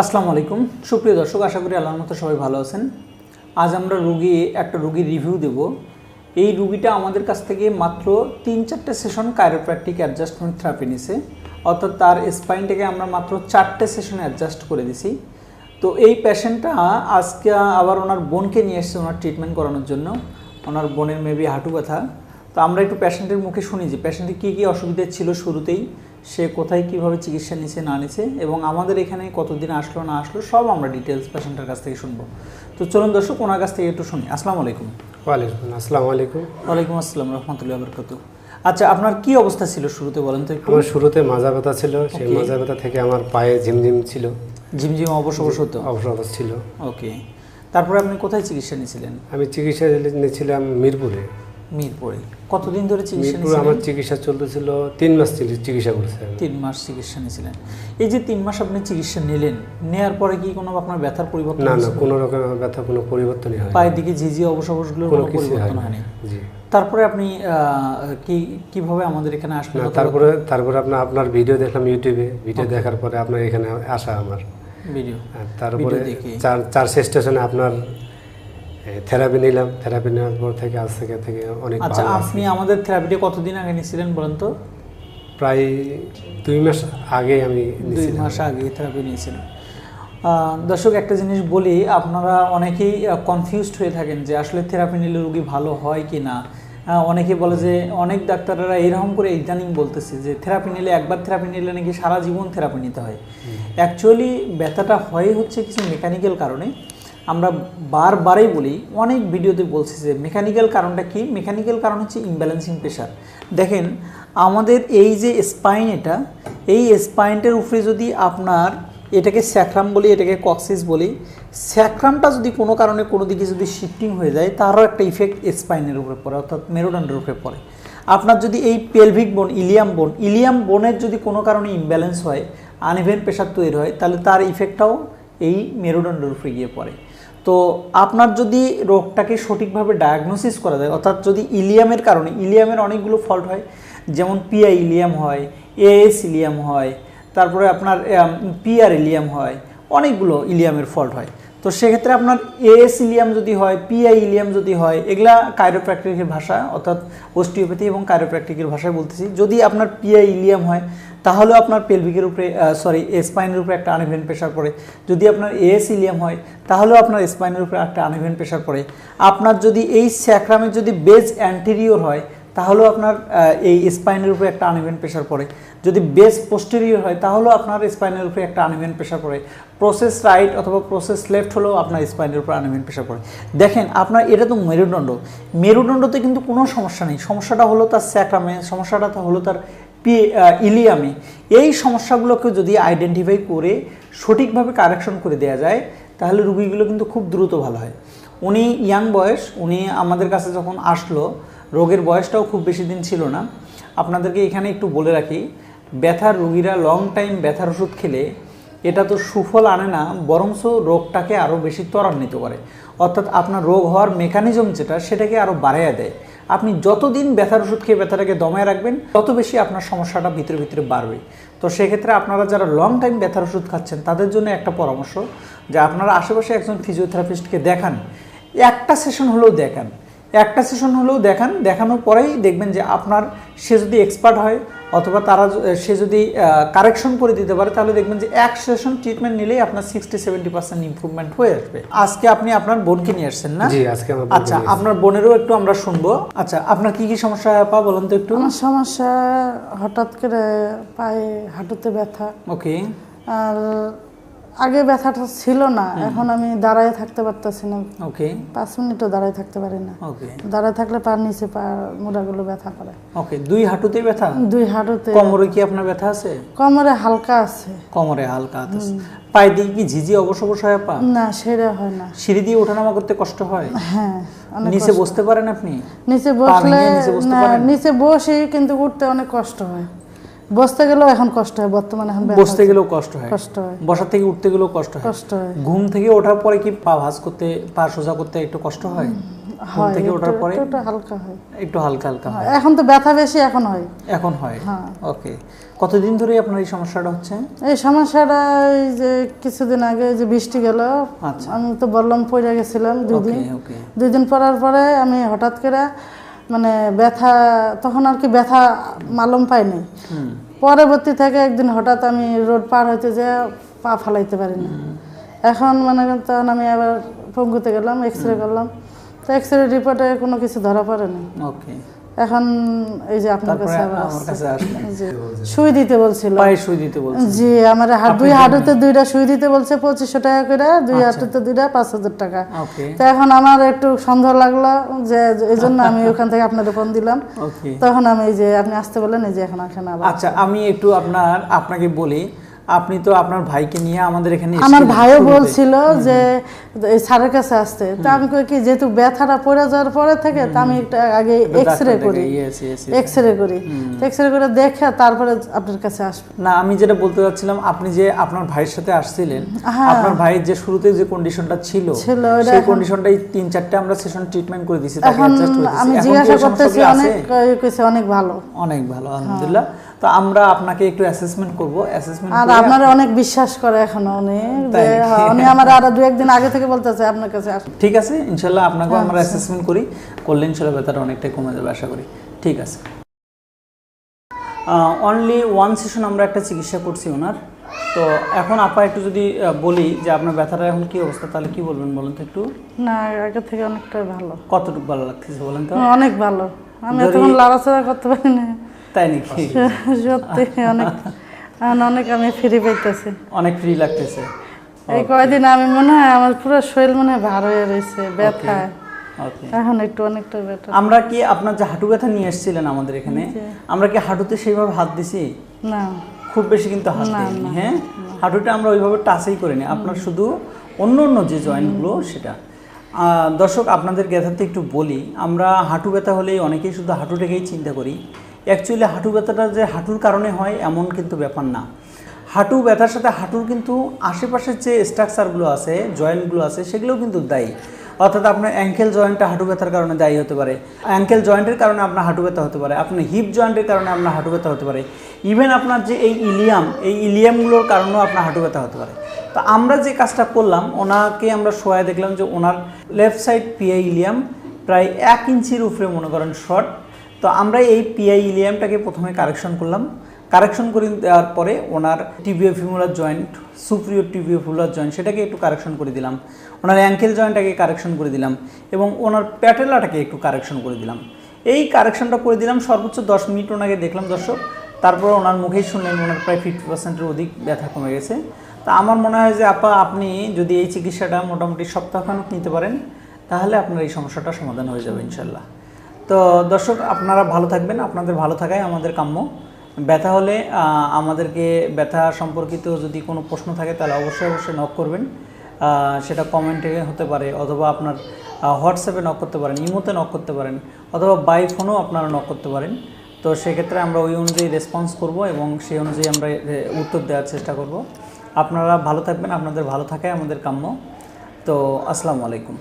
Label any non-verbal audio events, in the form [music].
আসসালামু আলাইকুম। সুপ্রিয় দর্শক, আশা করি আল্লাহর মতো সবাই ভালো আছেন। আজ আমরা রুগী, একটা রুগীর রিভিউ দেব। এই রুগীটা আমাদের কাছ থেকে মাত্র তিন চারটে সেশন কাইরোপ্র্যাকটিক অ্যাডজাস্টমেন্ট থেরাপি নিছে। অর্থাৎ তার স্পাইনটাকে আমরা মাত্র চারটে সেশনে অ্যাডজাস্ট করে দিছি। তো এই পেশেন্টটা আজকে আবার ওনার বোনকে নিয়ে এসেছে ওনার ট্রিটমেন্ট করানোর জন্য। ওনার বোনের মেবি হাঁটু ব্যথা। তো আমরা একটু পেশেন্টের মুখে শুনি যে পেশেন্টের কী কী অসুবিধা ছিল শুরুতেই। সে কোথায় কীভাবে চিকিৎসা নিছে না নিছে এবং আমাদের এখানে কতদিন আসলো না আসলো সব আমরা ডিটেলস পেশেন্টের কাছ থেকে শুনব। তো চলুন দর্শক ওনার কাছ থেকে একটু শুনি। আসসালামু আলাইকুম। ওয়ালাইকুম আসসালামু আলাইকুম। ওয়ালাইকুম আসসালাম রহমতুল্লাহ বরকত আচ্ছা আপনার কি অবস্থা ছিল শুরুতে বলেন তো একটু? আমার শুরুতে মাজা ব্যথা ছিল সেই মাজা ব্যথা থেকে আমার পায়ে ঝিমঝিম ছিল। ঝিমঝিম অবশ্য অবশ্য হতো? অবসর অবস্থা ছিল। ওকে তারপরে আপনি কোথায় চিকিৎসা নিয়েছিলেন? আমি চিকিৎসা নিয়েছিলাম মিরপুরে। মিরপুরে। কতদিন ধরে চিকিৎসা মিরপুরে আমার চিকিৎসা চলতেছিল তিন মাস চিকিৎসা তিন মাস চিকিৎসা নিয়েছিলেন। এই যে তিন মাস আপনি চিকিৎসা নিলেন নেয়ার পরে কি কোনো আপনার ব্যথার পরিবর্তন না না কোনো রকম ব্যথা কোনো পরিবর্তনই হয় পায়ের দিকে ঝিঝি কোনো পরিবর্তন হয়নি জি। তারপরে আপনি কি কীভাবে আমাদের এখানে আসবেন না অথবা তারপরে তারপরে আপনার আপনার ভিডিও দেখলাম ইউটিউবে ভিডিও দেখার পরে আপনার এখানে আসা আমার। ভিডিও তারপরে চার চার স্টেশনে আপনার থেরাপি নিলাম। থেরাপি নেওয়ার পর থেকে আজ থেকে থেকে অনেক আচ্ছা আপনি আমাদের থেরাপিটা কতদিন আগে নিয়েছিলেন বলেন তো? প্রায় দুই মাস আগে আমি দুই মাস আগে থেরাপি নিয়েছিলেন। আহ, দর্শক একটা জিনিস বলি আপনারা অনেকেই কনফিউজড হয়ে থাকেন যে আসলে থেরাপি নিলে রুগী ভালো হয় কি না। অনেকে বলে যে অনেক ডাক্তাররা এরকম করে ইদানিং বলতেছে যে থেরাপি নিলে একবার থেরাপি নিলে নাকি সারা জীবন থেরাপি নিতে হয়। অ্যাকচুয়ালি ব্যথাটা হয় হচ্ছে কিছু মেকানিক্যাল কারণে। আমরা বারবারই বলি, অনেক ভিডিওতে বলছি যে মেকানিক্যাল কারণটা কি? মেকানিক্যাল কারণ হচ্ছে ইমব্যালেন্সিং প্রেশার দেখেন, আমাদের এই যে স্পাইন এটা, এই স্পাইনটার উপরে যদি আপনার এটাকে স্যাক্রাম বলি, এটাকে কক্সিস বলি স্যাক্রামটা যদি কোনো কারণে কোনো দিকে যদি শিফটিং হয়ে যায়, তারও একটা ইফেক্ট স্পাইনের উপরে পড়ে, অর্থাৎ মেরুদণ্ডের উপরে পড়ে। আপনার যদি এই পেলভিক বোন ইলিয়াম বোন ইলিয়াম বোনের যদি কোনো কারণে ইমব্যালেন্স হয় আনইভেন প্রেশার তৈরি হয়, তাহলে তার ইফেক্টটাও এই মেরুদণ্ডের উপরে গিয়ে পড়ে। তো আপনার যদি রোগটাকে সঠিকভাবে ডায়াগনোসিস করা যায়, অর্থাৎ যদি ইলিয়ামের কারণে, ইলিয়ামের অনেকগুলো ফল্ট হয়, যেমন পিআই ইলিয়াম হয় এএস ইলিয়াম হয়, তারপরে আপনার পিআর ইলিয়াম হয়, অনেকগুলো ইলিয়ামের ফল্ট হয়। তো সেক্ষেত্রে আপনার এএস ইলিয়াম যদি হয় পিআই ইলিয়াম যদি হয়, এগুলা কাইরোপ্র্যাকটিকের ভাষা, অর্থাৎ অস্টিওপ্যাথি এবং কাইরোপ্র্যাকটিকের ভাষায় বলতেছি। যদি আপনার পিআই ইলিয়াম হয়, তাহলেও আপনার পেলভিকের উপরে সরি স্পাইনের উপরে একটা আনইভেন প্রেশার পড়ে। যদি আপনার এএস ইলিয়াম হয়, তাহলেও আপনার স্পাইনের উপরে একটা আনইভেন প্রেশার পড়ে। আপনার যদি এই স্যাক্রামের যদি বেজ অ্যান্টেরিয়র হয়, তাহলেও আপনার এই স্পাইনের উপরে একটা আনইভেন প্রেশার পড়ে। যদি বেস পোস্টেরিয়র হয়, তাহলেও আপনার স্পাইনের উপরে একটা আনইভেন প্রেশার পড়ে। প্রসেস রাইট অথবা প্রসেস লেফট হলেও আপনার স্পাইনের উপরে আনইভেন প্রেশার পড়ে। দেখেন, আপনার এটা তো মেরুদণ্ড। মেরুদণ্ডতে কিন্তু কোনো সমস্যা নেই। সমস্যাটা হলো তার স্যাক্রামে সমস্যাটা হলো তার পি ইলিয়ামে এই সমস্যাগুলোকে যদি আইডেন্টিফাই করে, সঠিকভাবে কারেকশন করে দেওয়া যায়, তাহলে রুগীগুলো কিন্তু খুব দ্রুত ভালো হয়। উনি ইয়াং বয়স, উনি আমাদের কাছে যখন আসলো, রোগের বয়সটাও খুব বেশি দিন ছিল না। আপনাদেরকে এখানে একটু বলে রাখি, ব্যথার রুগীরা লং টাইম ব্যথার ওষুধ খেলে এটা তো সুফল আনে না, বরঞ্চ রোগটাকে আরও বেশি ত্বরান্বিত করে। অর্থাৎ আপনার রোগ হওয়ার মেকানিজম যেটা, সেটাকে আরও বাড়াইয়া দেয়। আপনি যতদিন ব্যথার ওষুধ খেয়ে ব্যথাটাকে দমায় রাখবেন, তত বেশি আপনার সমস্যাটা ভিতরে ভিতরে বাড়বে। তো সেক্ষেত্রে আপনারা যারা লং টাইম ব্যথার ওষুধ খাচ্ছেন, তাদের জন্য একটা পরামর্শ যে আপনারা আশেপাশে একজন ফিজিওথেরাপিস্টকে দেখান। একটা সেশন হলেও দেখান। একটা সেশন হলেও দেখান। দেখানোর পরেই দেখবেন যে আপনার সে যদি এক্সপার্ট হয় অথবা তারা সে যদি কারেকশন করে দিতে পারে তাহলে দেখবেন যে এক সেশন ট্রিটমেন্ট নিলেই আপনার সিক্সটি সেভেন্টি পার্সেন্ট ইম্প্রুভমেন্ট হয়ে আসবে। আজকে আপনি আপনার বোনকে নিয়ে আসছেন না? জি আজকে আমার আচ্ছা আপনার বোনেরও একটু আমরা শুনব। আচ্ছা আপনার কি কি সমস্যা পা বলুন তো একটু? আমার সমস্যা হঠাৎ করে পায়ে হাঁটুতে ব্যথা। ওকে আর আগে ব্যথাটা ছিল না এখন আমি দাঁড়ায় থাকতে পারতেছি না। ওকে। পাঁচ মিনিটও দাঁড়ায় থাকতে পারি না। ওকে। দাঁড়ায় থাকলে পার নিচে পা মোড়াগুলো ব্যথা করে। ওকে দুই হাঁটুতে ব্যথা? দুই হাঁটুতে। কোমরে কি আপনার ব্যথা আছে? কোমরে হালকা আছে। কোমরে হালকা আছে। পায়ের দিকে কি ঝিঝি অবশ অবশ হয় পা না সেটা হয় না। সিঁড়ি দিয়ে ওঠানামা করতে কষ্ট হয়? হ্যাঁ নিচে বসতে পারেন আপনি? নিচে বসলে? নিচে বসে কিন্তু উঠতে অনেক কষ্ট হয়। বসতে গেলেও এখন কষ্ট হয় বর্তমানে এখন বসতে গেলেও কষ্ট হয়। কষ্ট হয়। থেকে উঠতে গেলেও কষ্ট হয়। কষ্ট হয়। ঘুম থেকে ওঠার পরে কি পা ভাঁজ করতে পা সোজা করতে একটু কষ্ট হয়? ঘুম থেকে ওঠার পরে একটু- হালকা হয়। একটু হালকা হালকা হয়। এখন তো ব্যথা বেশি এখন হয়। এখন হয়। হ্যাঁ। ওকে। কতদিন ধরে আপনার এই সমস্যাটা হচ্ছে? এই সমস্যাটা এই যে কিছুদিন আগে যে বৃষ্টি গেল আচ্ছা। আমি তো বললাম পড়ে গেছিলাম দুদিন ওকে দিন। দুই দিন পরার পরে আমি হঠাৎ করে মানে ব্যথা তখন আর কি ব্যথা মালুম পাইনি। পরবর্তী থেকে একদিন হঠাৎ আমি রোড পার হইতে যে পা ফালাইতে পারি না। এখন মানে তখন আমি আবার পঙ্গুতে গেলাম এক্স রে করলাম। তো এক্স রে রিপোর্টে কোনো কিছু ধরা পড়েনি। ওকে এখন এই যে আপনার কাছে আমার কাছে সুই দিতে বলছিল। পায়ে সুই দিতে জি আমার হাত দুই হাঁটুতে দুইটা সুই দিতে বলছে পঁচিশশো টাকা করে দুই হাঁটুতে দুইটা পাঁচ হাজার টাকা। তো এখন আমার একটু সন্দেহ লাগল যে এই জন্য আমি ওখান থেকে আপনাদের ফোন দিলাম। তখন আমি এই যে আপনি আসতে বললেন এই যে এখন আবার। আচ্ছা আমি একটু আপনার আপনাকে বলি আপনি তো আপনার ভাইকে নিয়ে আমাদের এখানে আমার ভাইও বলছিল যে স্যারের কাছে আসতে। তো আমি কই কি যেহেতু ব্যথাটা পড়ে যাওয়ার পরে থেকে তো আমি একটা আগে এক্স রে করি. এক্স রে করি। এক্স রে করে দেখে তারপরে আপনার কাছে আসব না আমি যেটা বলতে চাচ্ছিলাম আপনি যে আপনার ভাইয়ের সাথে আসছিলেন হ্যাঁ। আপনার ভাইয়ের যে শুরুতে যে কন্ডিশনটা ছিল সেই কন্ডিশনটাই তিন চারটে আমরা সেশন ট্রিটমেন্ট করে দিয়েছি তাকে অ্যাডজাস্ট করে দিয়েছি আমি জিজ্ঞাসা করতেছি অনেক কইছে অনেক ভালো। অনেক ভালো আলহামদুলিল্লাহ। তো আমরা আপনাকে একটু অ্যাসেসমেন্ট করব। অ্যাসেসমেন্ট আর আপনার অনেক বিশ্বাস করে এখন তাই? হ্যাঁ, উনি আমার আরও দু একদিন আগে থেকে বলতেছে আপনার কাছে ঠিক আছে ইনশাল্লাহ আপনাকেও হ্যাঁ, আমরা অ্যাসেসমেন্ট করি। করলে ইনশাল্লাহ ব্যথাটা অনেকটাই কমে যাবে আশা করি। ঠিক আছে। অনলি ওয়ান সেশন আমরা একটা চিকিৎসা করছি ওনার। তো এখন আপা একটু যদি বলি যে আপনার ব্যথাটা এখন কি অবস্থা তাহলে কি বলবেন বলেন তো একটু? না আগে থেকে অনেকটাই ভালো। কতটুকু ভালো লাগতেছে বলেন তো? অনেক ভালো। আমি তখন লড়াচড়া করতে পারি না তাই নাকি? [laughs] সত্যি অনেক এখন অনেক আমি ফ্রি পাইতেছি। অনেক ফ্রি লাগতেছে। এই কয়দিন আমি মনে হয় আমার পুরো শরীর মনে হয় ভার হয়ে রয়েছে ব্যথায় ওকে এখন একটু অনেকটা বেটার আমরা কি আপনার যে হাঁটু ব্যথা নিয়ে এসেছিলেন আমাদের এখানে আমরা কি হাঁটুতে সেইভাবে হাত দিছি? না। খুব বেশি কিন্তু হাত দিইনি হ্যাঁ? হাঁটুটা আমরা ওইভাবে টাচই করিনি। আপনার শুধু অন্য অন্য যে জয়েন্টগুলো সেটা। দর্শক আপনাদের ব্যথাতে একটু বলি আমরা হাঁটু ব্যথা হলেই অনেকেই শুধু হাঁটুটাকেই চিন্তা করি। অ্যাকচুয়ালি হাঁটু ব্যথাটা যে হাঁটুর কারণে হয়, এমন কিন্তু ব্যাপার না। হাঁটু ব্যথার সাথে হাঁটুর কিন্তু আশেপাশের যে স্ট্রাকচারগুলো আছে জয়েন্টগুলো আছে, সেগুলোও কিন্তু দায়ী। অর্থাৎ আপনার অ্যাঙ্কেল জয়েন্টটা হাঁটু ব্যথার কারণে দায়ী হতে পারে। অ্যাঙ্কেল জয়েন্টের কারণে আপনার হাঁটু ব্যথা হতে পারে। আপনার হিপ জয়েন্টের কারণে আপনার হাঁটু ব্যথা হতে পারে। ইভেন আপনার যে এই ইলিয়াম এই ইলিয়ামগুলোর কারণেও আপনার হাঁটু ব্যথা হতে পারে। তো আমরা যে কাজটা করলাম, ওনাকে আমরা শোয়ায় দেখলাম যে ওনার লেফট সাইড পিআই ইলিয়াম প্রায় এক ইঞ্চির উপরে, মনে করেন শর্ট তো আমরা এই পিআই ইলিয়ামটাকে প্রথমে কারেকশন করলাম। কারেকশন করে দেওয়ার পরে ওনার tibiofibular joint superior tibiofibular joint সেটাকে একটু কারেকশন করে দিলাম। ওনার অ্যাঙ্কেল জয়েন্টটাকে কারেকশন করে দিলাম এবং ওনার প্যাটেলাটাকে একটু কারেকশন করে দিলাম। এই কারেকশনটা করে দিলাম, সর্বোচ্চ দশ মিনিট ওনাকে দেখলাম দর্শক। তারপর ওনার মুখেই শুনলেন, ওনার প্রায় ফিফটি পার্সেন্টের অধিক ব্যথা কমে গেছে। তা আমার মনে হয় যে, আপা, আপনি যদি এই চিকিৎসাটা মোটামুটি সপ্তাহখানেক নিতে পারেন, তাহলে আপনার এই সমস্যাটা সমাধান হয়ে যাবে ইনশাল্লাহ। তো দর্শক, আপনারা ভালো থাকবেন, আপনাদের ভালো থাকাই আমাদের কাম্য। ব্যথা হলে আমাদেরকে ব্যথা সম্পর্কিত যদি কোনো প্রশ্ন থাকে, তাহলে অবশ্যই অবশ্যই নক করবেন। সেটা কমেন্টে হতে পারে, অথবা আপনার হোয়াটসঅ্যাপে নক করতে পারেন, ইমোতে নক করতে পারেন, অথবা বাই ফোনেও আপনারা নক করতে পারেন। তো সেক্ষেত্রে আমরা ওই অনুযায়ী রেসপন্স করব এবং সেই অনুযায়ী আমরা উত্তর দেওয়ার চেষ্টা করব। আপনারা ভালো থাকবেন, আপনাদের ভালো থাকাই আমাদের কাম্য। তো আসসালামু আলাইকুম।